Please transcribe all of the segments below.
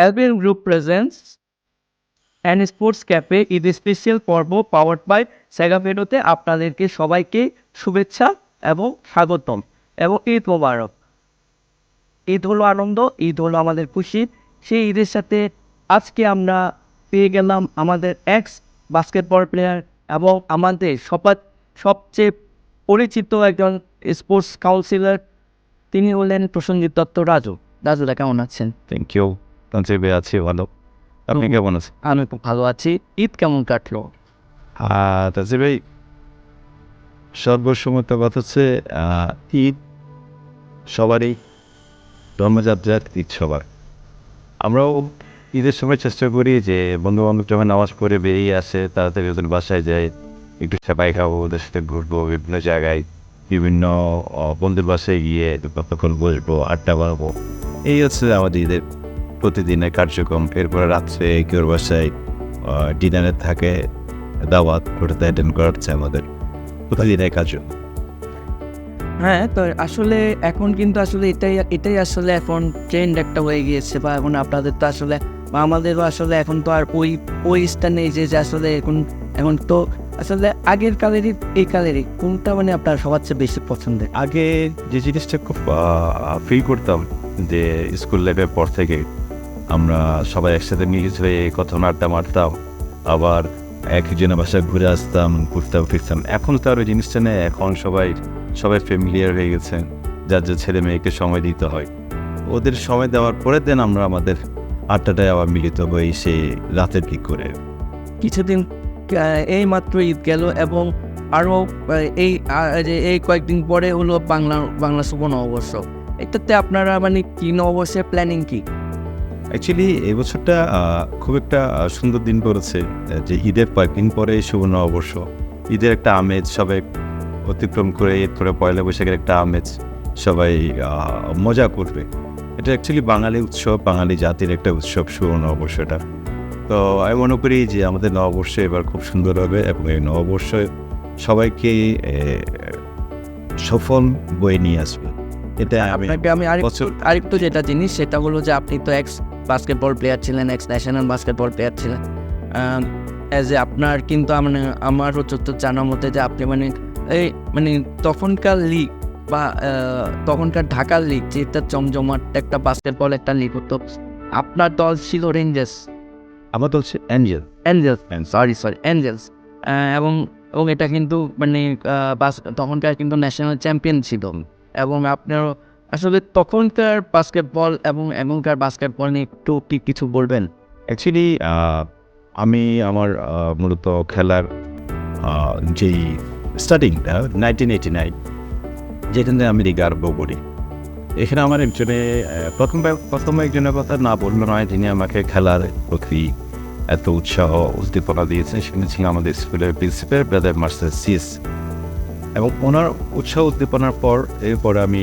Albin group presence and sports cafe Eid special পর্ব powered by সেগাফেডোতে আপনাদেরকে সবাইকে শুভেচ্ছা এবং স্বাগতম। এবং ঈদ মোবারক। ঈদ হলো আনন্দ, ঈদ হলো আমাদের খুশি। সেই ঈদের সাথে আজকে আমরা পেয়ে গেলাম আমাদের এক্স বাস্কেটবল প্লেয়ার এবং আমাদের সবার সবচেয়ে পরিচিত একজন স্পোর্টস কাউন্সিলর তিনি হলেন প্রসঞ্জিৎ দত্ত রাজু। রাজুদা কেমন আছেন? থ্যাংক ইউ তানজিবে আছি ভালো। আপনি কেমন আছেন? আমি খুব ভালো আছি। ঈদ কেমন কাটলো? তানজিব ভাই সর্বসময় তো কথা হচ্ছে ঈদ সবারই ধর্মযাত্রার ঈদ সবার। আমরাও ঈদের সময় চেষ্টা করি যে বন্ধু বান্ধব যখন নামাজ পড়ে বেরিয়ে আসে তাড়াতাড়ি ওদের বাসায় যায় একটু সেপাই খাব ওদের সাথে ঘুরবো বিভিন্ন জায়গায় বিভিন্ন বন্ধুর বাসায় গিয়ে কতক্ষণ বসবো আড্ডা মারবো। এই হচ্ছে আমাদের ঈদের প্রতিদিনের কার্যক্রম এরপরে রাত্রে কেউ বাসায় ডিনারে থাকে দাওয়াত ওটাতে অ্যাটেন্ড করাচ্ছে আমাদের প্রতিদিনের কাজ। হ্যাঁ তো আসলে এখন কিন্তু আসলে এটাই এটাই আসলে এখন ট্রেন্ড একটা হয়ে গিয়েছে বা এখন আপনাদের তো আসলে বা আমাদেরও আসলে এখন তো আর ওই ওই স্থানে যে যে আসলে এখন এখন তো আসলে আগের কালেরই এই কালেরই কোনটা মানে আপনার সবার চেয়ে বেশি পছন্দের? আগে যে জিনিসটা খুব ফিল করতাম যে স্কুল লাইফের পর থেকে আমরা সবাই একসাথে হয়ে কথা আড্ডা মারতাম। আবার একজনের বাসায় ঘুরে আসতাম, ঘুরতাম, ফিরতাম। এখন তো আর ওই জিনিসটা নেই। এখন সবাই সবাই ফ্যামিলিয়ার হয়ে গেছেন যার যার ছেলে মেয়েকে সময় দিতে হয়। ওদের সময় দেওয়ার পরে দেন আমরা আমাদের আড্ডাটায় আবার মিলিত হই সেই রাতের দিক করে। কিছুদিন এই মাত্র ঈদ গেল এবং আরও এই এই কয়েকদিন পরে হলো বাংলা বাংলা শুভ নববর্ষ। এটাতে আপনারা মানে কি নববর্ষের প্ল্যানিং কি? অ্যাকচুয়ালি এই বছরটা খুব একটা সুন্দর দিন পড়েছে যে ঈদের কয়েকদিন পরে সুবর্ণ অবশ্য ঈদের একটা আমেজ সবাই অতিক্রম করে এরপরে পয়লা বৈশাখের একটা আমেজ সবাই মজা করবে। এটা অ্যাকচুয়ালি বাঙালি উৎসব বাঙালি জাতির একটা উৎসব সুবর্ণ অবশ্যটা তো আমি মনে করি যে আমাদের নববর্ষ এবার খুব সুন্দর হবে এবং এই নববর্ষ সবাইকে সফল বয়ে নিয়ে আসবে। এটা আমি আমি আরেকটু বছর আরেকটু যেটা জিনিস সেটা হলো যে আপনি তো এক্স বাস্কেটবল প্লেয়ার ছিলেন এক্স ন্যাশনাল বাস্কেটবল প্লেয়ার ছিলেন। অ্যাজ এ আপনার কিন্তু মানে আমার হচ্ছে তো জানা মতে যে আপনি মানে এই মানে তখনকার লিগ বা তখনকার ঢাকার লিগ যেটা জমজমাট একটা বাস্কেটবল একটা লিগ হতো আপনার দল ছিল রেঞ্জার্স আমার তো হচ্ছে angel angels sorry sorry angels এবং এবং এটা কিন্তু মানে বাস তখনকার কিন্তু ন্যাশনাল চ্যাম্পিয়ন ছিল। এবং আপনার আসলে তখনকার বাস্কেটবল এবং এখনকার বাস্কেটবল নিয়ে একটু কিছু বলবেন? অ্যাকচুয়ালি আমি আমার মূলত খেলার যেই স্টার্টিংটা নাইনটিন এইটি নাইন যেখানে আমি লিগ আরম্ভ করি। এখানে আমার একজনে প্রথম প্রথম একজনের কথা না বলল নয়, যিনি আমাকে খেলার প্রতি এত উৎসাহ, উদ্দীপনা দিয়েছেন, সেখানে ছিল আমাদের স্কুলের প্রিন্সিপাল ব্রাদার মার্সেল সিএস এবং ওনার উৎসাহ উদ্দীপনার পর এরপর আমি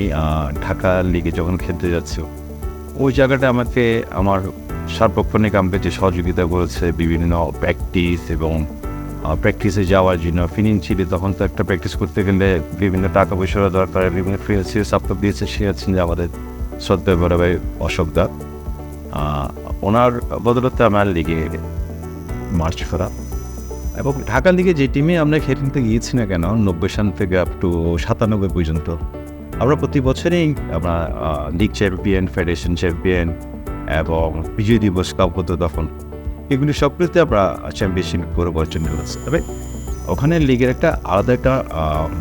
ঢাকা লিগে যখন খেলতে যাচ্ছি, ওই জায়গাটা আমাকে, আমার সার্বক্ষণিক আমাকে যে সহযোগিতা করেছে, বিভিন্ন প্র্যাকটিস এবং প্র্যাকটিসে যাওয়ার জন্য ফিনান্সিয়ালি তখন তো একটা প্র্যাকটিস করতে গেলে বিভিন্ন টাকা পয়সার দরকার, বিভিন্ন ফিনান্সিয়াল সাপোর্ট দিয়েছে, সে আছেন যে আমাদের শ্রদ্ধা বড় ভাই অশোক দা। ওনার বদলতে আমার লিগে মার্চ করা। এবং ঢাকা লিগে যে টিমে আমরা খেলতে গিয়েছি না কেন, নব্বই সাল থেকে আপ টু সাতানব্বই পর্যন্ত, আমরা প্রতি বছরেই আমরা লিগ চ্যাম্পিয়ন ফেডারেশন চ্যাম্পিয়ন এবং বিজয় দিবস কাপ হতো তখন এগুলি সবগুলোতে আমরা চ্যাম্পিয়নশিপ করে অর্জন করেছি। তবে ওখানে লিগের একটা আলাদা একটা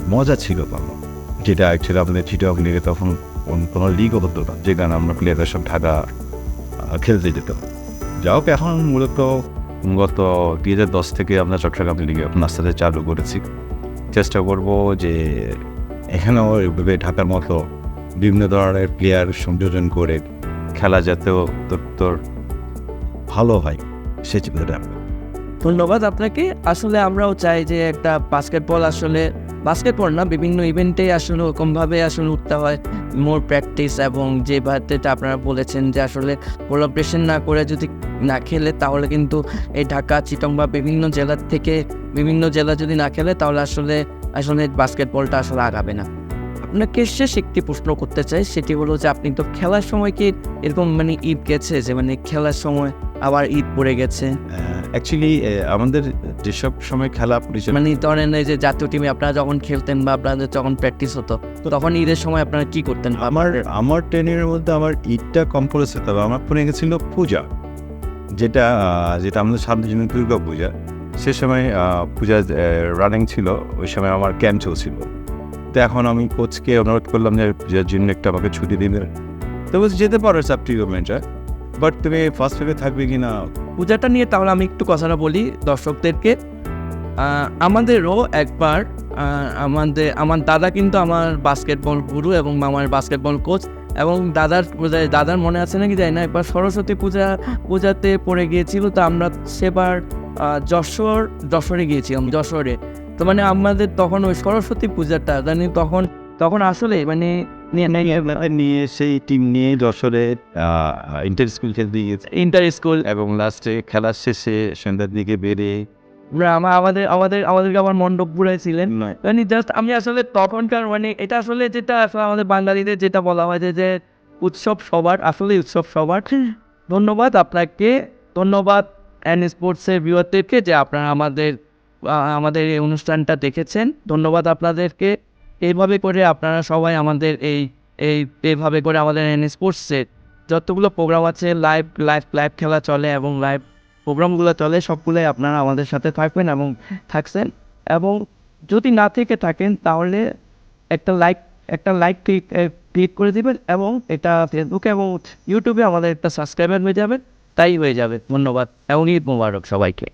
মজা ছিল তখন, যেটা অ্যাকচুয়ালি আমাদের চিটক লিগে তখন কোন- লিগও হতো না যেখানে আমরা প্লেয়াররা সব ঢাকা খেলতে যেতাম। যা হোক, এখন মূলত গত দুই হাজার দশ থেকে আমরা চট্টগ্রাম লিগে আস্তে চালু করেছি চেষ্টা করব যে এখানেও এভাবে ঢাকার মতো বিভিন্ন ধরনের প্লেয়ার সংযোজন করে খেলা তোর তোর ভালো হয়, সে চিন্তাটা। ধন্যবাদ আপনাকে। আসলে আমরাও চাই যে একটা বাস্কেটবল আসলে বাস্কেটবল না, বিভিন্ন ইভেন্টে আসলে ওরকমভাবে আসলে উঠতে হয়। মোর প্র্যাকটিস এবং যে যেটা আপনারা বলেছেন যে আসলে কোলাবরেশন না করে যদি না খেলে তাহলে কিন্তু এই ঢাকা চিটং বা বিভিন্ন জেলার থেকে, বিভিন্ন জেলা যদি না খেলে তাহলে আসলে আসলে বাস্কেটবলটা আসলে আগাবে না। আপনাকে শেষ একটি প্রশ্ন করতে চাই, সেটি হলো যে আপনি তো খেলার সময় কি এরকম মানে ঈদ গেছে যে মানে খেলার সময় আবার ঈদ পড়ে গেছে। অ্যাকচুয়ালি আমাদের যেসব সময় খেলা পরিচয় মানে ধরেন এই যে জাতীয় টিমে আপনারা যখন খেলতেন বা আপনাদের যখন প্র্যাকটিস হতো তো তখন ঈদের সময় আপনারা কি করতেন? আমার আমার ট্রেনিংয়ের মধ্যে আমার ঈদটা কম পড়েছে তবে আমার পড়ে গেছিল পূজা যেটা যেটা আমাদের সামনে জন্য দুর্গা পূজা। সে সময় পূজা রানিং ছিল ওই সময় আমার ক্যাম্প চলছিল। তো এখন আমি কোচকে অনুরোধ করলাম যে পূজার জন্য একটা আমাকে ছুটি দিবে তো বলছি যেতে পারো সাব বাট তুমি ফার্স্ট ফেভে থাকবে কি না পূজাটা নিয়ে তাহলে আমি একটু কথাটা বলি দর্শকদেরকে। আমাদেরও একবার আমাদের, আমার দাদা কিন্তু আমার বাস্কেটবল গুরু এবং মামার বাস্কেটবল কোচ এবং দাদার দাদার মনে আছে নাকি জানি না, একবার সরস্বতী পূজা, পূজাতে পড়ে গিয়েছিল, তো আমরা সেবার যশোর, যশোরে গিয়েছিলাম যশোরে। তো মানে আমাদের তখন ওই সরস্বতী পূজাটা, জানি তখন তখন আসলে মানে নিয়ে- সেই টিম নিয়ে যশোরে ইন্টার স্কুল খেলতে গিয়েছে। ইন্টার স্কুল এবং লাস্টে খেলার শেষে সন্ধ্যার দিকে বেরিয়ে আমরা আমাদের আমাদের আমাদেরকে আবার মণ্ডপ ঘুরাইছিলেন। মানে জাস্ট আমি আসলে তখনকার মানে এটা আসলে যেটা আসলে আমাদের বাঙালিদের যেটা বলা হয় যে যে উৎসব সবার আসলে উৎসব সবার। ধন্যবাদ আপনাকে। ধন্যবাদ অ্যান স্পোর্টসের ভিউয়ারদেরকে যে আপনারা আমাদের আমাদের এই অনুষ্ঠানটা দেখেছেন। ধন্যবাদ আপনাদেরকে। এইভাবে করে আপনারা সবাই আমাদের এই এই এইভাবে করে আমাদের এন স্পোর্টসের যতগুলো প্রোগ্রাম আছে লাইভ লাইভ লাইভ খেলা চলে এবং লাইভ প্রোগ্রামগুলো চলে, সবগুলোই আপনারা আমাদের সাথে থাকবেন এবং থাকছেন। এবং যদি না থেকে থাকেন, তাহলে একটা লাইক একটা লাইক ক্লিক ক্লিক করে দিবেন এবং এটা ফেসবুকে এবং ইউটিউবে আমাদের একটা সাবস্ক্রাইবার হয়ে যাবে। তাই হয়ে যাবে। ধন্যবাদ। এবং ঈদ মোবারক সবাইকে।